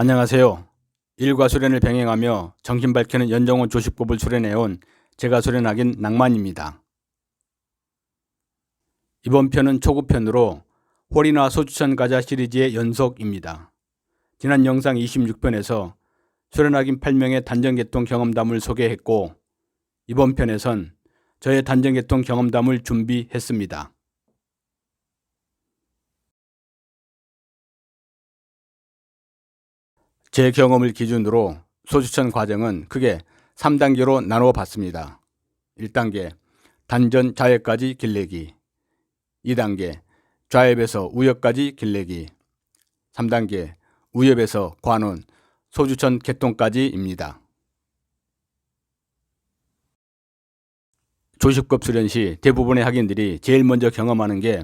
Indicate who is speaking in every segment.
Speaker 1: 안녕하세요. 일과 수련을 병행하며 정신 밝히는 연정원 조식법을 수련해온 제가 수련하긴 낭만입니다. 이번 편은 초급편으로 홀이나 소주천 가자 시리즈의 연속입니다. 지난 영상 26편에서 수련학인 8명의 단전개통 경험담을 소개했고 이번 편에선 저의 단전개통 경험담을 준비했습니다. 제 경험을 기준으로 소주천 과정은 크게 3단계로 나누어 봤습니다. 1단계 단전 자해까지 길내기 2단계 좌협에서 우협까지 길내기 3단계 우협에서 관운 소주천 개통까지입니다. 조식법 수련 시 대부분의 학인들이 제일 먼저 경험하는 게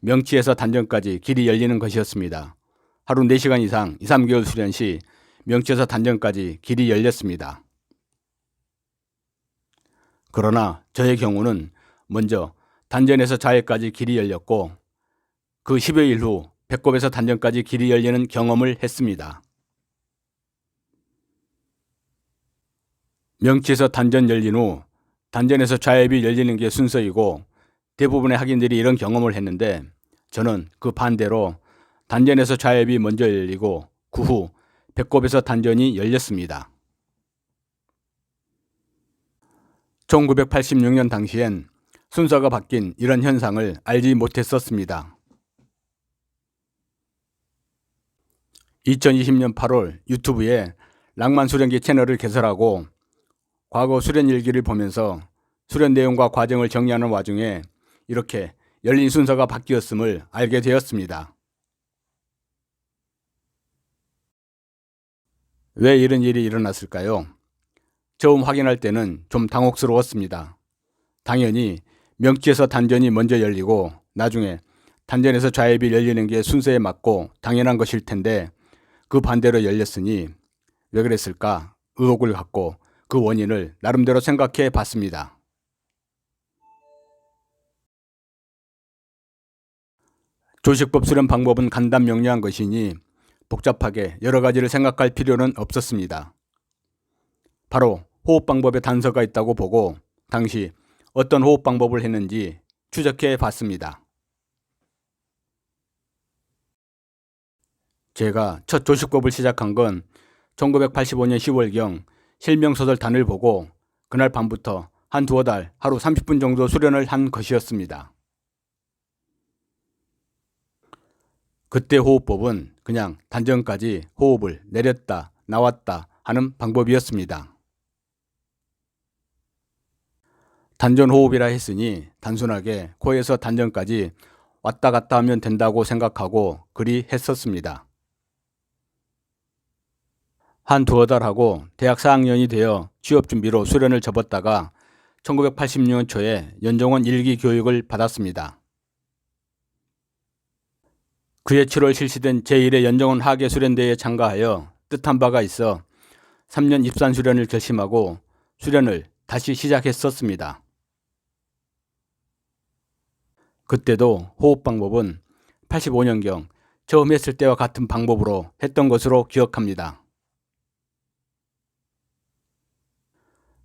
Speaker 1: 명치에서 단전까지 길이 열리는 것이었습니다. 하루 4시간 이상 2, 3개월 수련 시 명치에서 단전까지 길이 열렸습니다. 그러나 저의 경우는 먼저 단전에서 자해까지 길이 열렸고 그 10여일 후 배꼽에서 단전까지 길이 열리는 경험을 했습니다. 명치에서 단전 열린 후 단전에서 좌협이 열리는 게 순서이고 대부분의 학인들이 이런 경험을 했는데 저는 그 반대로 단전에서 좌협이 먼저 열리고 그 후 배꼽에서 단전이 열렸습니다. 1986년 당시엔 순서가 바뀐 이런 현상을 알지 못했었습니다. 2020년 8월 유튜브에 낭만 수련기 채널을 개설하고 과거 수련 일기를 보면서 수련 내용과 과정을 정리하는 와중에 이렇게 열린 순서가 바뀌었음을 알게 되었습니다. 왜 이런 일이 일어났을까요? 처음 확인할 때는 좀 당혹스러웠습니다. 당연히 명치에서 단전이 먼저 열리고 나중에 단전에서 좌협이 열리는 게 순서에 맞고 당연한 것일 텐데 그 반대로 열렸으니 왜 그랬을까 의혹을 갖고 그 원인을 나름대로 생각해 봤습니다. 조식법 수련 방법은 간단 명료한 것이니 복잡하게 여러 가지를 생각할 필요는 없었습니다. 바로 호흡 방법에 단서가 있다고 보고 당시 어떤 호흡 방법을 했는지 추적해 봤습니다. 제가 첫 조식법을 시작한 건 1985년 10월경 실명소설 단을 보고 그날 밤부터 한 두어 달 하루 30분 정도 수련을 한 것이었습니다. 그때 호흡법은 그냥 단전까지 호흡을 내렸다 나왔다 하는 방법이었습니다. 단전 호흡이라 했으니 단순하게 코에서 단전까지 왔다 갔다 하면 된다고 생각하고 그리 했었습니다. 한 두어 달 하고 대학 4학년이 되어 취업 준비로 수련을 접었다가 1986년 초에 연정원 일기 교육을 받았습니다. 그해 7월 실시된 제1회 연정원 하계 수련대회에 참가하여 뜻한 바가 있어 3년 입산 수련을 결심하고 수련을 다시 시작했었습니다. 그때도 호흡 방법은 85년경 처음 했을 때와 같은 방법으로 했던 것으로 기억합니다.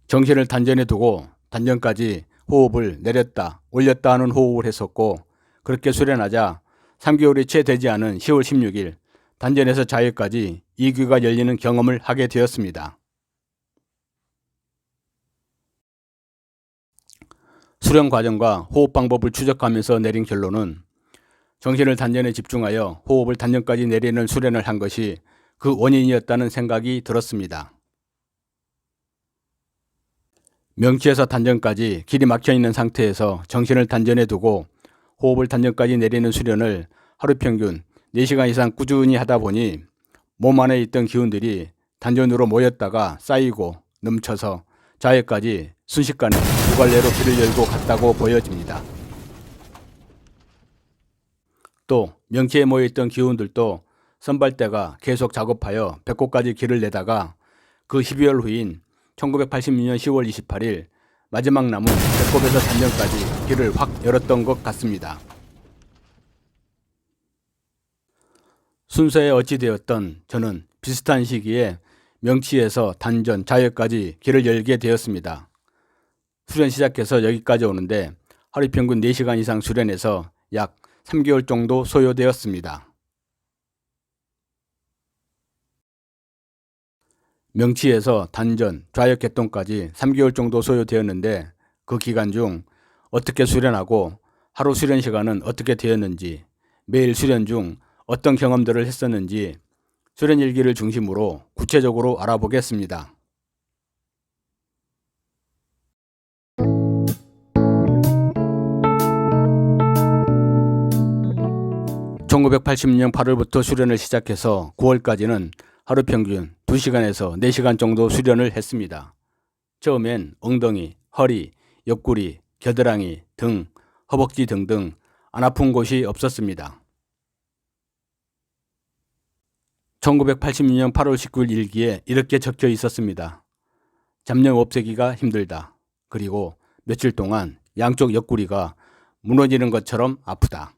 Speaker 1: 정신을 단전에 두고 단전까지 호흡을 내렸다 올렸다 하는 호흡을 했었고 그렇게 수련하자 3개월이 채 되지 않은 10월 16일 단전에서 자유까지 이귀가 열리는 경험을 하게 되었습니다. 수련 과정과 호흡 방법을 추적하면서 내린 결론은 정신을 단전에 집중하여 호흡을 단전까지 내리는 수련을 한 것이 그 원인이었다는 생각이 들었습니다. 명치에서 단전까지 길이 막혀 있는 상태에서 정신을 단전에 두고 호흡을 단전까지 내리는 수련을 하루 평균 4시간 이상 꾸준히 하다 보니 몸 안에 있던 기운들이 단전으로 모였다가 쌓이고 넘쳐서 자해까지 순식간에 두 갈래로 길을 열고 갔다고 보여집니다. 또 명치에 모여있던 기운들도 선발대가 계속 작업하여 배꼽까지 길을 내다가 그 12월 후인 1986년 10월 28일 마지막 남은 배꼽에서 단전까지 길을 확 열었던 것 같습니다. 순서에 어찌되었던 저는 비슷한 시기에 명치에서 단전, 자역까지 길을 열게 되었습니다. 수련 시작해서 여기까지 오는데 하루 평균 4시간 이상 수련해서 약 3개월 정도 소요되었습니다. 명치에서 단전, 좌역 개통까지 3개월 정도 소요되었는데 그 기간 중 어떻게 수련하고 하루 수련 시간은 어떻게 되었는지 매일 수련 중 어떤 경험들을 했었는지 수련 일기를 중심으로 구체적으로 알아보겠습니다. 1980년 8월부터 수련을 시작해서 9월까지는 하루 평균 2시간에서 4시간 정도 수련을 했습니다. 처음엔 엉덩이, 허리, 옆구리, 겨드랑이, 등, 허벅지 등등 안 아픈 곳이 없었습니다. 1986년 8월 19일 일기에 이렇게 적혀 있었습니다. 잡념 없애기가 힘들다. 그리고 며칠 동안 양쪽 옆구리가 무너지는 것처럼 아프다.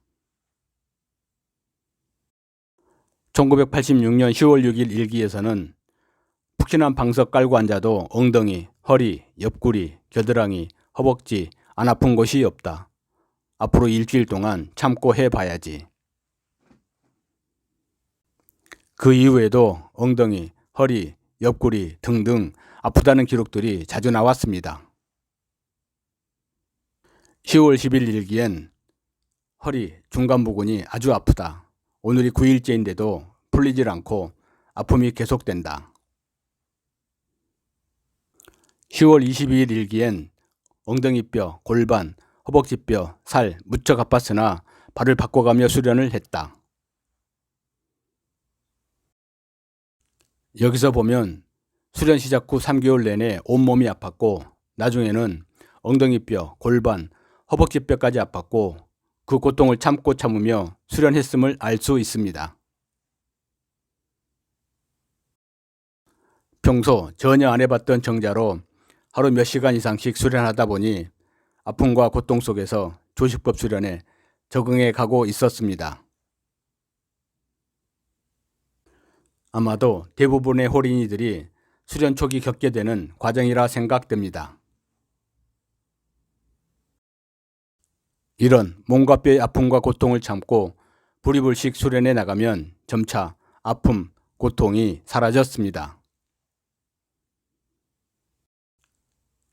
Speaker 1: 1986년 10월 6일 일기에서는 푹신한 방석 깔고 앉아도 엉덩이, 허리, 옆구리, 겨드랑이, 허벅지 안 아픈 곳이 없다. 앞으로 일주일 동안 참고 해봐야지. 그 이후에도 엉덩이, 허리, 옆구리 등등 아프다는 기록들이 자주 나왔습니다. 10월 10일 일기엔 허리 중간 부근이 아주 아프다. 오늘이 9일째인데도 풀리질 않고 아픔이 계속된다. 10월 22일 일기엔 엉덩이뼈, 골반, 허벅지뼈, 살 무척 아팠으나 발을 바꿔가며 수련을 했다. 여기서 보면 수련 시작 후 3개월 내내 온몸이 아팠고 나중에는 엉덩이뼈, 골반, 허벅지뼈까지 아팠고 그 고통을 참고 참으며 수련했음을 알 수 있습니다. 평소 전혀 안 해봤던 정자로 하루 몇 시간 이상씩 수련하다 보니 아픔과 고통 속에서 조식법 수련에 적응해 가고 있었습니다. 아마도 대부분의 홀인이들이 수련 초기 겪게 되는 과정이라 생각됩니다. 이런 몸과 뼈의 아픔과 고통을 참고 부리불식 수련해 나가면 점차 아픔, 고통이 사라졌습니다.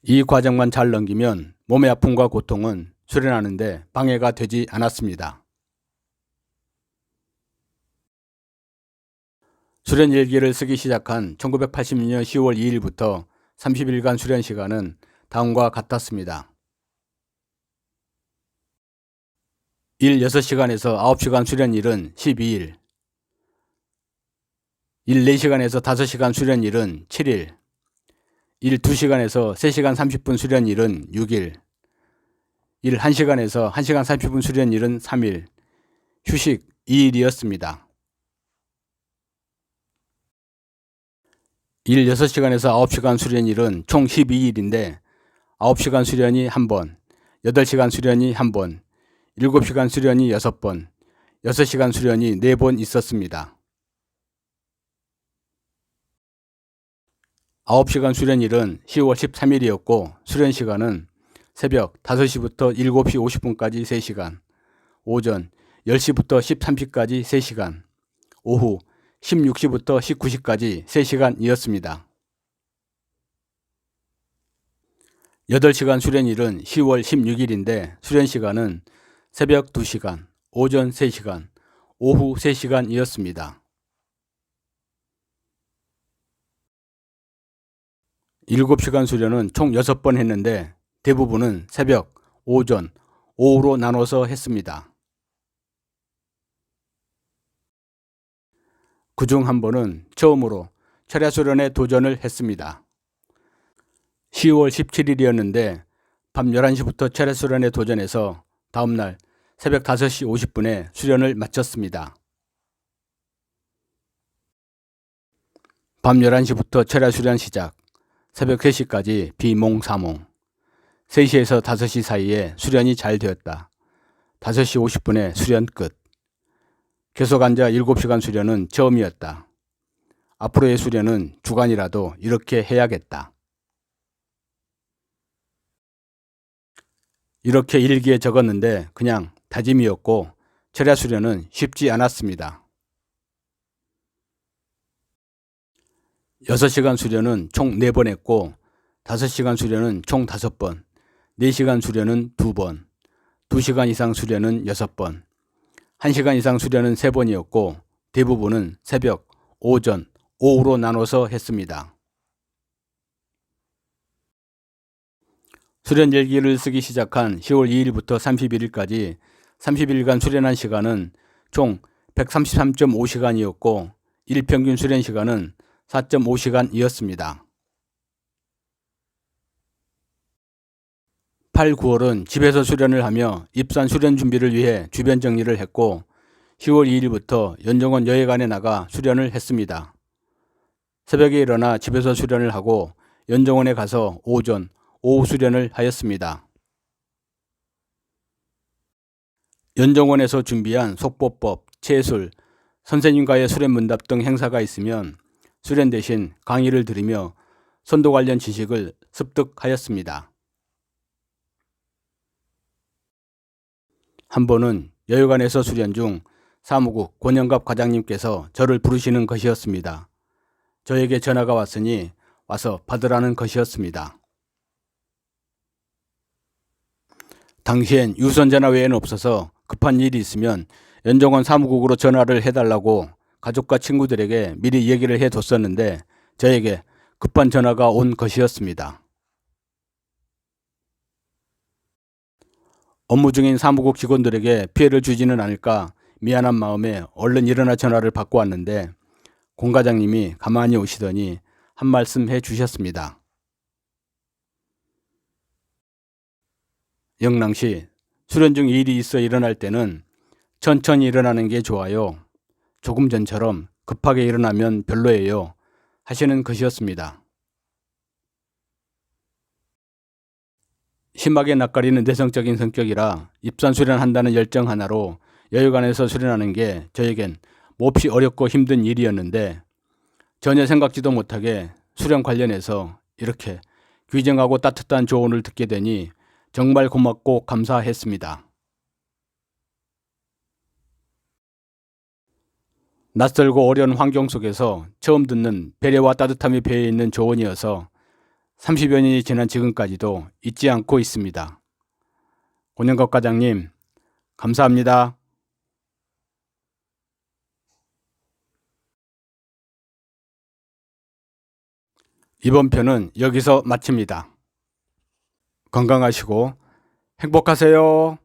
Speaker 1: 이 과정만 잘 넘기면 몸의 아픔과 고통은 수련하는데 방해가 되지 않았습니다. 수련 일기를 쓰기 시작한 1986년 10월 2일부터 30일간 수련 시간은 다음과 같았습니다. 일 6시간에서 9시간 수련일은 12일, 일 4시간에서 5시간 수련일은 7일, 일 2시간에서 3시간 30분 수련일은 6일, 일 1시간에서 1시간 30분 수련일은 3일, 휴식 2일이었습니다. 일 6시간에서 9시간 수련일은 총 12일인데 9시간 수련이 1번, 8시간 수련이 1번, 7시간 수련이 6번, 6시간 수련이 4번 있었습니다. 9시간 수련일은 10월 13일이었고 수련 시간은 새벽 5시부터 7시 50분까지 3시간, 오전 10시부터 13시까지 3시간, 오후 16시부터 19시까지 3시간이었습니다. 8시간 수련일은 10월 16일인데 수련 시간은 새벽 2시간, 오전 3시간, 오후 3시간이었습니다. 7시간 수련은 총 6번 했는데 대부분은 새벽, 오전, 오후로 나눠서 했습니다. 그 중 한 번은 처음으로 철야 수련에 도전을 했습니다. 10월 17일이었는데 밤 11시부터 철야 수련에 도전해서 다음날 새벽 5시 50분에 수련을 마쳤습니다. 밤 11시부터 철야 수련 시작, 새벽 3시까지 비몽사몽, 3시에서 5시 사이에 수련이 잘 되었다. 5시 50분에 수련 끝. 계속 앉아 7시간 수련은 처음이었다. 앞으로의 수련은 주간이라도 이렇게 해야겠다. 이렇게 일기에 적었는데 그냥 다짐이었고 철야 수련은 쉽지 않았습니다. 6시간 수련은 총 4번 했고 5시간 수련은 총 5번, 4시간 수련은 2번, 2시간 이상 수련은 6번, 1시간 이상 수련은 3번이었고 대부분은 새벽, 오전, 오후로 나눠서 했습니다. 수련 일기를 쓰기 시작한 10월 2일부터 31일까지 30일간 수련한 시간은 총 133.5시간이었고 일평균 수련 시간은 4.5시간이었습니다. 8, 9월은 집에서 수련을 하며 입산 수련 준비를 위해 주변 정리를 했고 10월 2일부터 연정원 여회관에 나가 수련을 했습니다. 새벽에 일어나 집에서 수련을 하고 연정원에 가서 오전, 오후 수련을 하였습니다. 연정원에서 준비한 속보법, 채술, 선생님과의 수련 문답 등 행사가 있으면 수련 대신 강의를 들으며 선도 관련 지식을 습득하였습니다. 한 번은 여유관에서 수련 중 사무국 권영갑 과장님께서 저를 부르시는 것이었습니다. 저에게 전화가 왔으니 와서 받으라는 것이었습니다. 당시엔 유선 전화 외에는 없어서 급한 일이 있으면 연정원 사무국으로 전화를 해달라고 가족과 친구들에게 미리 얘기를 해뒀었는데 저에게 급한 전화가 온 것이었습니다. 업무 중인 사무국 직원들에게 피해를 주지는 않을까 미안한 마음에 얼른 일어나 전화를 받고 왔는데 공 과장님이 가만히 오시더니 한 말씀 해 주셨습니다. 영랑씨, 수련 중 일이 있어 일어날 때는 천천히 일어나는 게 좋아요. 조금 전처럼 급하게 일어나면 별로예요. 하시는 것이었습니다. 심하게 낯가리는 내성적인 성격이라 입산 수련한다는 열정 하나로 여유관에서 수련하는 게 저에겐 몹시 어렵고 힘든 일이었는데 전혀 생각지도 못하게 수련 관련해서 이렇게 귀정하고 따뜻한 조언을 듣게 되니 정말 고맙고 감사했습니다. 낯설고 어려운 환경 속에서 처음 듣는 배려와 따뜻함이 배어 있는 조언이어서 30여 년이 지난 지금까지도 잊지 않고 있습니다. 권영갑 과장님, 감사합니다. 이번 편은 여기서 마칩니다. 건강하시고 행복하세요.